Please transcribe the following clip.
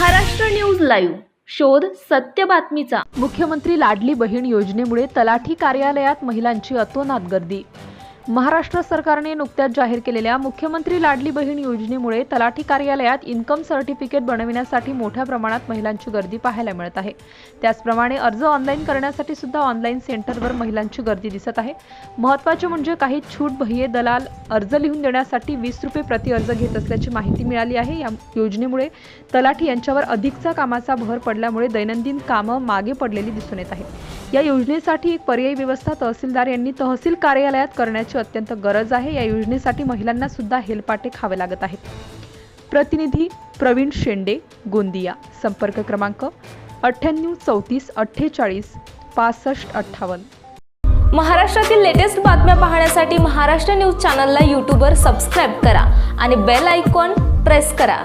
Maharashtra news live. शोध सत्य बातमीचा. मुख्यमंत्री लाडली बहीण योजनेमुळे तलाठी कार्यालयात महिलांची अतोनात गर्दी. महाराष्ट्र सरकारने नुकत्याच जाहीर केलेल्या मुख्यमंत्री लाडली बहीण योजनेमुळे तलाठी कार्यालयात इन्कम सर्टिफिकेट बनविण्यासाठी मोठ्या प्रमाणात महिलांची गर्दी पाहायला मिळत आहे. त्याचप्रमाणे अर्ज ऑनलाईन करण्यासाठी सुद्धा ऑनलाईन सेंटरवर महिलांची गर्दी दिसत आहे. महत्त्वाचे म्हणजे काही छूट बह्ये दलाल अर्ज लिहून देण्यासाठी वीस रुपये प्रति अर्ज घेत असल्याची माहिती मिळाली आहे. या योजनेमुळे तलाठी यांच्यावर अधिकचा कामाचा भर पडल्यामुळे दैनंदिन कामं मागे पडलेली दिसून येत आहे. या योजनेसाठी एक पर्यायी व्यवस्था तहसीलदार यांनी तहसील कार्यालयात करण्याची अत्यंत गरज आहे. या योजनेसाठी महिलांना सुद्धा हेलपाटे खावे लागत आहेत. प्रतिनिधी प्रवीण शेंडे गोंदिया. संपर्क क्रमांक अठ्ठ्याण्णव चौतीस अठ्ठेचाळीस पासष्ट अठ्ठावन्न. महाराष्ट्रातील लेटेस्ट बातम्या पाहण्यासाठी महाराष्ट्र न्यूज चॅनलला यूट्यूबवर सबस्क्राईब करा आणि बेल आयकॉन प्रेस करा.